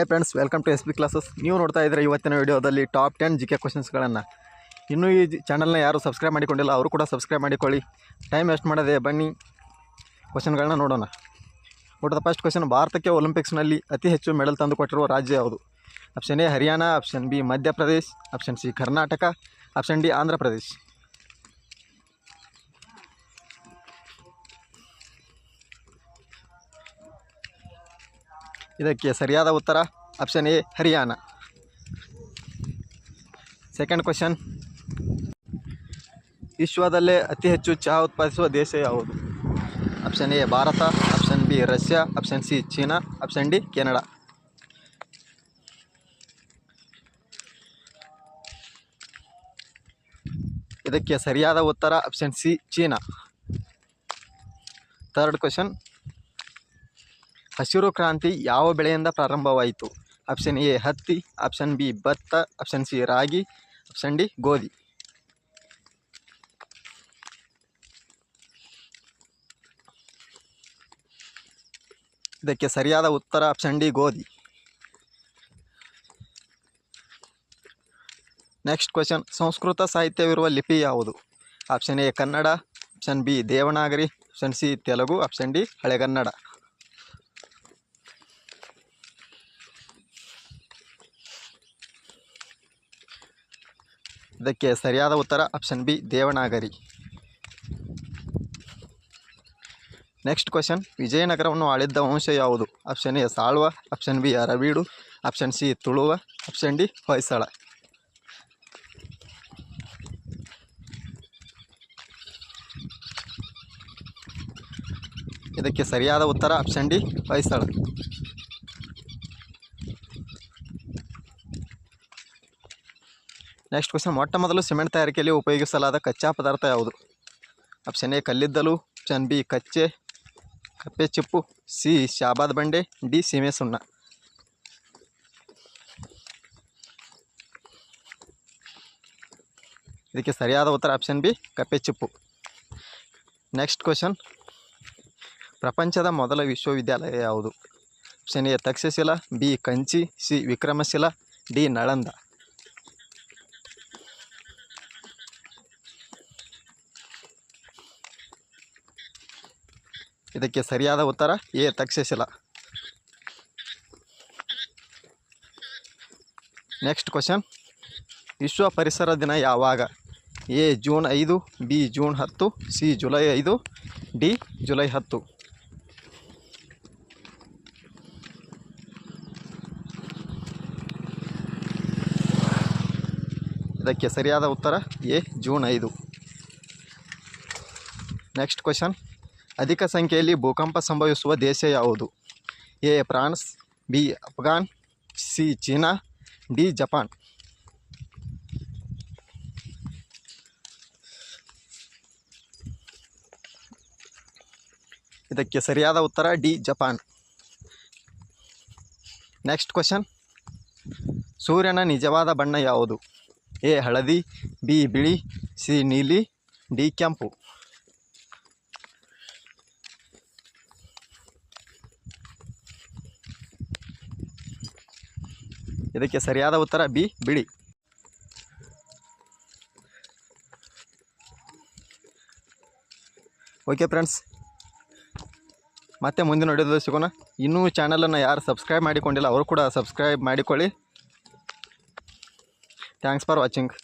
Hi friends welcome to S B classes ನೀವು ನೋಡ್ತಾ ಇದ್ದರೆ ಇವತ್ತಿನ ವಿಡಿಯೋದಲ್ಲಿ ಟಾಪ್ ಟೆನ್ ಜಿ ಕೆ ಕ್ವಶನ್ಸ್ಗಳನ್ನು ಇನ್ನೂ ಈ ಚಾನಲ್ನ ಯಾರು ಸಬ್ಸ್ಕ್ರೈಬ್ ಮಾಡಿಕೊಂಡಿಲ್ಲ, ಅವರು ಕೂಡ ಸಬ್ಸ್ಕ್ರೈಬ್ ಮಾಡಿಕೊಳ್ಳಿ. ಟೈಮ್ ವೇಸ್ಟ್ ಮಾಡದೆ ಬನ್ನಿ. ಕ್ವಶನ್ಗಳನ್ನ ನೋಡೋಣ. ನೋಡೋದ ಫಸ್ಟ್ ಕ್ವಶನ್ ಭಾರತಕ್ಕೆ ಒಲಿಂಪಿಕ್ಸ್ನಲ್ಲಿ ಅತಿ ಹೆಚ್ಚು ಮೆಡಲ್ ತಂದುಕೊಟ್ಟಿರುವ ರಾಜ್ಯ ಯಾವುದು? Option A Haryana. Option B Madhya Pradesh. Option C Karnataka. Option D Andhra Pradesh ಇದಕ್ಕೆ ಸರಿಯಾದ ಉತ್ತರ option A Haryana second question ವಿಶ್ವದಲ್ಲೇ ಅತಿ ಹೆಚ್ಚು ಚಹಾ ಉತ್ಪಾದಿಸುವ ದೇಶ ಯಾವುದು? Option A Bharat. Option B Russia. Option C China. Option D Canada. ಇದಕ್ಕೆ ಸರಿಯಾದ ಉತ್ತರ option C China. Third question ಹಸಿರು ಕ್ರಾಂತಿ ಯಾವ ಬೆಳೆಯಿಂದ ಪ್ರಾರಂಭವಾಯಿತು? ಆಪ್ಷನ್ ಎ ಹತ್ತಿ ಆಪ್ಷನ್ ಬಿ ಭತ್ತ ಆಪ್ಷನ್ ಸಿ ರಾಗಿ ಆಪ್ಷನ್ ಡಿ ಗೋಧಿ. ಇದಕ್ಕೆ ಸರಿಯಾದ ಉತ್ತರ ಆಪ್ಷನ್ ಡಿ ಗೋಧಿ. ನೆಕ್ಸ್ಟ್ ಕ್ವಶನ್ ಸಂಸ್ಕೃತ ಸಾಹಿತ್ಯವಿರುವ ಲಿಪಿ ಯಾವುದು? Option A Kannada option B Devanagari option C Telugu option D Halegannada. ಇದಕ್ಕೆ ಸರಿಯಾದ ಉತ್ತರ option B, Devanagari. Next question, ವಿಜಯನಗರವನ್ನು ಆಳಿದ್ದ ವಂಶ ಯಾವುದು? Option A, Saluva, option B Aravidu option C, Tuluva, option D, Hoysala. ಇದಕ್ಕೆ ಸರಿಯಾದ ಉತ್ತರ option D, Hoysala. Next question ಮೊಟ್ಟ ಮೊದಲು ಸಿಮೆಂಟ್ ತಯಾರಿಕೆಯಲ್ಲಿ ಉಪಯೋಗಿಸಲಾದ ಕಚ್ಚಾ ಪದಾರ್ಥ ಯಾವುದು ಆಪ್ಷನ್ ಎ ಕಲ್ಲಿದ್ದಲು ಆಪ್ಷನ್ ಬಿ ಕಚ್ಚೆ ಕಪ್ಪೆ ಚಿಪ್ಪು ಸಿ ಶಾಬಾದ್ ಬಂಡೆ ಡಿ ಸೀಮೆ ಸುಣ್ಣ ಇದಕ್ಕೆ ಸರಿಯಾದ ಉತ್ತರ ಆಪ್ಷನ್ ಬಿ ಕಪ್ಪೆ ಚಿಪ್ಪು ನೆಕ್ಸ್ಟ್ ಕ್ವಶನ್ ಪ್ರಪಂಚದ ಮೊದಲ ವಿಶ್ವವಿದ್ಯಾಲಯ ಯಾವುದು option A Takshashila B Kanchi C Vikramashila D Nalanda ಇದಕ್ಕೆ ಸರಿಯಾದ ಉತ್ತರ ಎ ತಕ್ಷಶಿಲ. ನೆಕ್ಸ್ಟ್ ಕ್ವಶನ್ ವಿಶ್ವ ಪರಿಸರ ದಿನ ಯಾವಾಗ? ಎ ಜೂನ್ ಐದು, ಬಿ ಜೂನ್ ಹತ್ತು, ಸಿ ಜುಲೈ ಐದು, ಡಿ ಜುಲೈ ಹತ್ತು. ಇದಕ್ಕೆ ಸರಿಯಾದ ಉತ್ತರ ಎ ಜೂನ್ ಐದು. ನೆಕ್ಸ್ಟ್ ಕ್ವಶನ್ ಅಧಿಕ ಸಂಖ್ಯೆಯಲ್ಲಿ ಭೂಕಂಪ ಸಂಭವಿಸುವ ದೇಶ ಯಾವುದು? A. France, B. Afghan, C. China, D. Japan. ಇದಕ್ಕೆ ಸರಿಯಾದ ಉತ್ತರ ಡಿ. ಜಪಾನ್. Next question. ಸೂರ್ಯನ ನಿಜವಾದ ಬಣ್ಣ ಯಾವುದು? ಎ. ಹಳದಿ, ಬಿ. ಬಿಳಿ, ಸಿ. ನೀಲಿ, ಡಿ. ಕೆಂಪು. ಇದಕ್ಕೆ ಸರಿಯಾದ ಉತ್ತರ ಬಿ ಬಿಳಿ ಓಕೆ ಫ್ರೆಂಡ್ಸ್ ಮತ್ತೆ ಮುಂದಿನ ವಿಡಿಯೋದಲ್ಲಿ ಸಿಗೋಣ. ಇನ್ನೂ ಚಾನಲನ್ನು ಯಾರು ಸಬ್ಸ್ಕ್ರೈಬ್ ಮಾಡಿಕೊಂಡಿಲ್ಲ, ಅವರು ಕೂಡ ಸಬ್ಸ್ಕ್ರೈಬ್ ಮಾಡಿಕೊಳ್ಳಿ. Thanks for watching